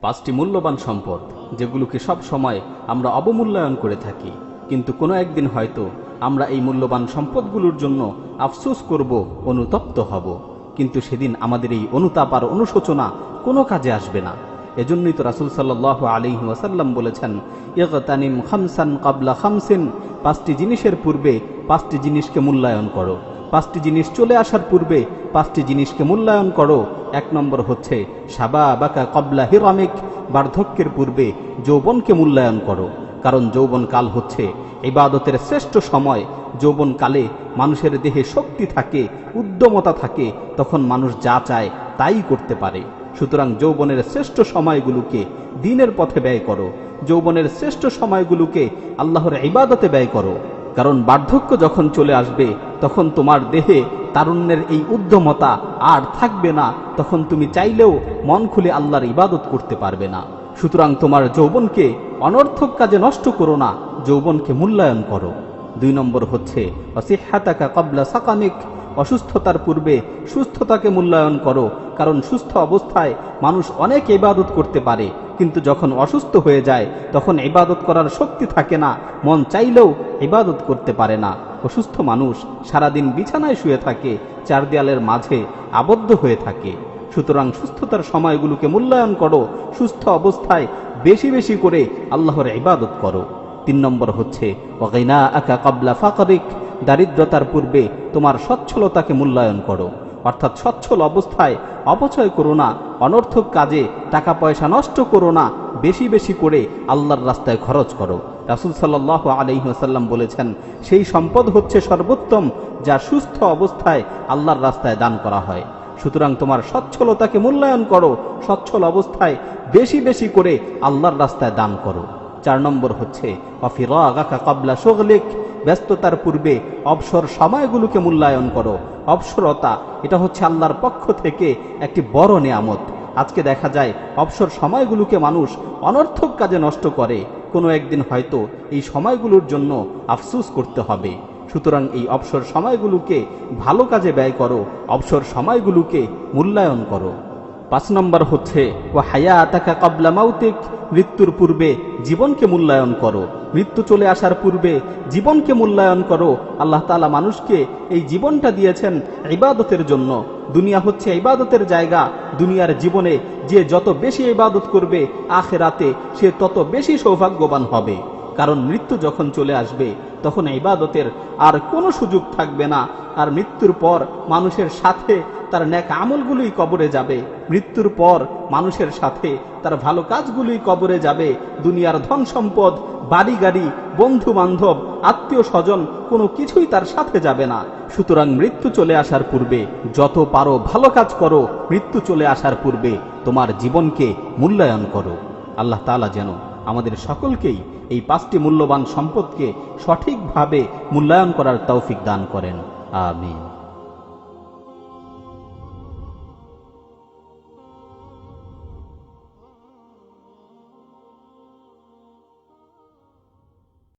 পাঁচটি মূল্যবান সম্পদ, যেগুলোকে সব সময় আমরা অবমূল্যায়ন করে থাকি। কিন্তু কোনো একদিন হয়তো আমরা এই মূল্যবান সম্পদগুলোর জন্য আফসোস করব, অনুতপ্ত হব। কিন্তু সেদিন আমাদের এই অনুতাপ আর অনুশোচনা কোনো কাজে আসবে না। এজন্যই তো রাসুল সাল্লাহ আলী ওয়াসাল্লাম বলেছেন ইয়তানিম খামসান কাবলা খামসিন পাঁচটি জিনিসের পূর্বে পাঁচটি জিনিসকে মূল্যায়ন করো। পাঁচটি জিনিস চলে আসার পূর্বে পাঁচটি জিনিসকে মূল্যায়ন করো। এক নম্বর হচ্ছে সাবা বাকা কবলা হিরামিক বার্ধক্যের পূর্বে যৌবনকে মূল্যায়ন করো। কারণ যৌবন কাল হচ্ছে। ইবাদতের শ্রেষ্ঠ সময় যৌবন কালে মানুষের দেহে শক্তি থাকে, উদ্যমতা থাকে, তখন মানুষ যা চায় তাই করতে পারে। সুতরাং যৌবনের শ্রেষ্ঠ সময়গুলোকে দিনের পথে ব্যয় করো। যৌবনের শ্রেষ্ঠ সময়গুলোকে আল্লাহর ইবাদতে ব্যয় করো। কারণ বার্ধক্য যখন চলে আসবে, তখন তোমার দেহে তারুণ্যের এই উদ্যমতা আর থাকবে না। তখন তুমি চাইলেও মন খুলে আল্লাহর ইবাদত করতে পারবে না। সুতরাং তোমার যৌবনকে অনর্থক কাজে নষ্ট করো না, যৌবনকে মূল্যায়ন করো। দুই নম্বর হচ্ছে অসিহাতাকা কবলা সাকামিক, অসুস্থতার পূর্বে সুস্থতাকে মূল্যায়ন করো, কারণ সুস্থ অবস্থায় মানুষ অনেক ইবাদত করতে পারে, কিন্তু যখন অসুস্থ হয়ে যায়, তখন ইবাদত করার শক্তি থাকে না, মন চাইলেও ইবাদত করতে পারে না। অসুস্থ মানুষ সারাদিন বিছানায় শুয়ে থাকে, চার দেয়ালের মাঝে আবদ্ধ হয়ে থাকে। সুতরাং সুস্থতার সময়গুলোকে মূল্যায়ন করো, সুস্থ অবস্থায় বেশি বেশি করে আল্লাহর ইবাদত করো। তিন নম্বর হচ্ছে ওয়াইনা আকা কাবলা ফাকরিক, দারিদ্রতার পূর্বে তোমার সচ্ছলতাকে মূল্যায়ন করো। অর্থাৎ সচ্ছল অবস্থায় অপচয় করো না, অনর্থক কাজে টাকা পয়সা নষ্ট করো না, বেশি বেশি করে আল্লাহর রাস্তায় খরচ করো। রাসুল সাল্লাহ আলহিহাসাল্লাম বলেছেন, সেই সম্পদ হচ্ছে সর্বোত্তম যা সুস্থ অবস্থায় আল্লাহর রাস্তায় দান করা হয়। সুতরাং তোমার সচ্ছলতাকে মূল্যায়ন করো, সচ্ছল অবস্থায় বেশি বেশি করে আল্লাহর রাস্তায় দান করো। চার নম্বর হচ্ছে কবলা সোগলিক ব্যস্ততার পূর্বে অবসর সময়গুলোকে মূল্যায়ন করো। অবসরতা, এটা হচ্ছে আল্লাহর পক্ষ থেকে একটি বড় নেয়ামত। আজকে দেখা যায়, অবসর সময়গুলোকে মানুষ অনর্থক কাজে নষ্ট করে। কোনো একদিন হয়তো এই সময়গুলোর জন্য আফসুস করতে হবে। সুতরাং এই অবসর সময়গুলোকে ভালো কাজে ব্যয় করো, অবসর সময়গুলোকে মূল্যায়ন করো। পাঁচ নম্বর হচ্ছে ও হায়া আতাকা কবলা মাউতিক মৃত্যুর পূর্বে জীবনকে মূল্যায়ন করো। মৃত্যু চলে আসার পূর্বে জীবনকে মূল্যায়ন করো। আল্লাহ তালা মানুষকে এই জীবনটা দিয়েছেন ইবাদতের জন্য। দুনিয়া হচ্ছে ইবাদতের জায়গা। দুনিয়ার জীবনে যে যত বেশি ইবাদত করবে, আখেরাতে সে তত বেশি সৌভাগ্যবান হবে। কারণ মৃত্যু যখন চলে আসবে তখন ইবাদতের আর কোনো সুযোগ থাকবে না। আর মৃত্যুর পর মানুষের সাথে তার ন্যাক আমলগুলোই কবরে যাবে। মৃত্যুর পর মানুষের সাথে তার ভালো কাজগুলোই কবরে যাবে। দুনিয়ার ধন সম্পদ বাড়ি গাড়ি বন্ধু বান্ধব আত্মীয় স্বজন কোনো কিছুই তার সাথে যাবে না। সুতরাং মৃত্যু চলে আসার পূর্বে যত পারো ভালো কাজ করো, মৃত্যু চলে আসার পূর্বে তোমার জীবনকে মূল্যায়ন করো। আল্লাহ তালা যেন আমাদের সকলকেই এই পাঁচটি মূল্যবান সম্পদকে সঠিকভাবে মূল্যায়ন করার তৌফিক দান করেন। আমিন।